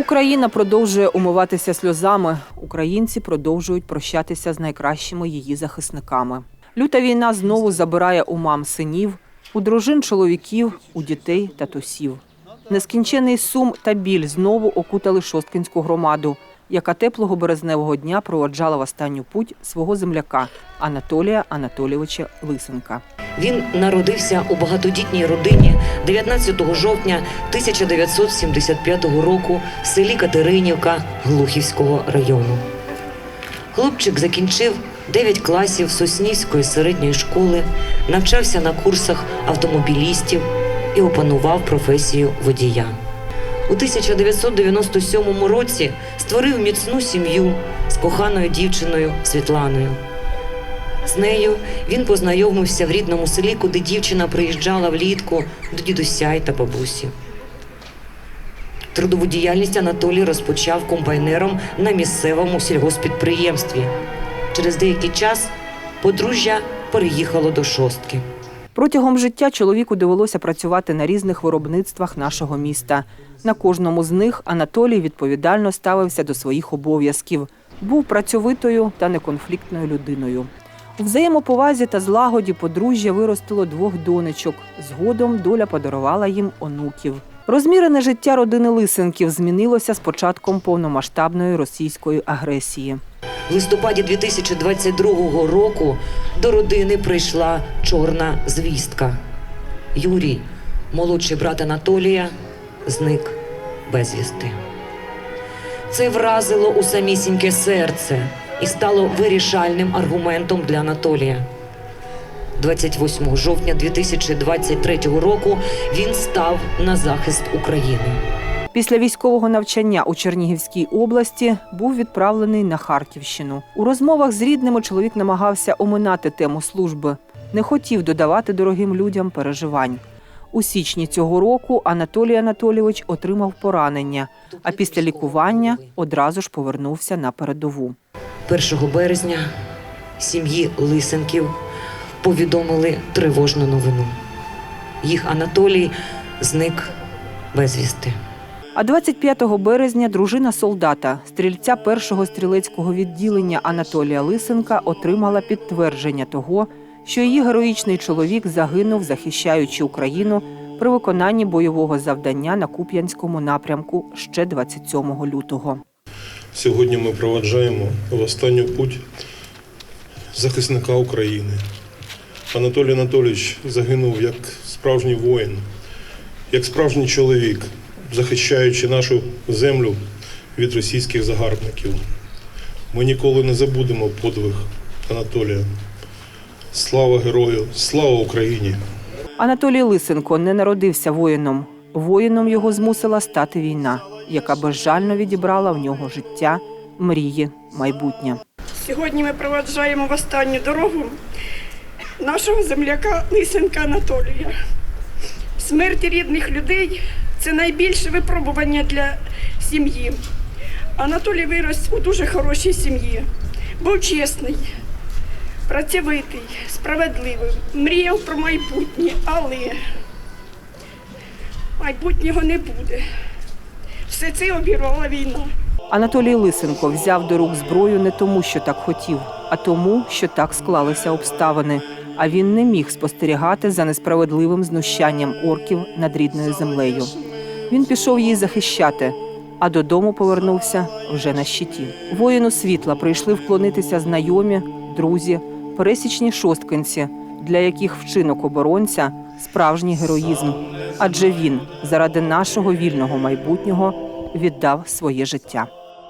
Україна продовжує умиватися сльозами. Українці продовжують прощатися з найкращими її захисниками. Люта війна знову забирає у мам синів, у дружин чоловіків, у дітей татусів. Нескінчений сум та біль знову окутали Шосткинську громаду, яка теплого березневого дня проводжала в останню путь свого земляка Анатолія Анатолійовича Лисенка. Він народився у багатодітній родині 19 жовтня 1975 року в селі Катеринівка Глухівського району. Хлопчик закінчив 9 класів Соснівської середньої школи, навчався на курсах автомобілістів і опанував професію водія. У 1997 році створив міцну сім'ю з коханою дівчиною Світланою. З нею він познайомився в рідному селі, куди дівчина приїжджала влітку до дідуся й та бабусі. Трудову діяльність Анатолій розпочав комбайнером на місцевому сільгоспідприємстві. Через деякий час подружжя переїхало до шостки. Протягом життя чоловіку довелося працювати на різних виробництвах нашого міста. На кожному з них Анатолій відповідально ставився до своїх обов'язків. Був працьовитою та неконфліктною людиною. Взаємоповазі та злагоді подружжя виростило двох донечок. Згодом доля подарувала їм онуків. Розмірене життя родини Лисенків змінилося з початком повномасштабної російської агресії. В листопаді 2022 року до родини прийшла чорна звістка. Юрій, молодший брат Анатолія, зник безвісти. Це вразило у самісіньке серце і стало вирішальним аргументом для Анатолія. 28 жовтня 2023 року він став на захист України. Після військового навчання у Чернігівській області був відправлений на Харківщину. У розмовах з рідними чоловік намагався оминати тему служби, не хотів додавати дорогим людям переживань. У січні цього року Анатолій Анатолійович отримав поранення, а після лікування одразу ж повернувся на передову. 1 березня сім'ї Лисенків повідомили тривожну новину. Їх Анатолій зник безвісти. А 25 березня дружина солдата, стрільця першого стрілецького відділення Анатолія Лисенка, отримала підтвердження того, що її героїчний чоловік загинув, захищаючи Україну при виконанні бойового завдання на Куп'янському напрямку ще 27 лютого. Сьогодні ми проваджаємо в останню путь захисника України. Анатолій Анатолійович загинув як справжній воїн, як справжній чоловік, захищаючи нашу землю від російських загарбників. Ми ніколи не забудемо подвиг Анатолія. Слава герою! Слава Україні! Анатолій Лисенко не народився воїном. Воїном його змусила стати війна, яка безжально відібрала в нього життя, мрії, майбутнє. Сьогодні ми проваджаємо в останню дорогу нашого земляка Лисенка Анатолія. Смерть рідних людей це найбільше випробування для сім'ї. Анатолій вирос у дуже хорошій сім'ї. Був чесний, працьовитий, справедливий, мріяв про майбутнє, але майбутнього не буде. Все це обірвала війна. Анатолій Лисенко взяв до рук зброю не тому, що так хотів, а тому, що так склалися обставини. А він не міг спостерігати за несправедливим знущанням орків над рідною землею. Він пішов її захищати, а додому повернувся вже на щиті. Воїну світла прийшли вклонитися знайомі, друзі, пересічні шосткинці, для яких вчинок оборонця справжній героїзм. Адже він заради нашого вільного майбутнього віддав своє життя.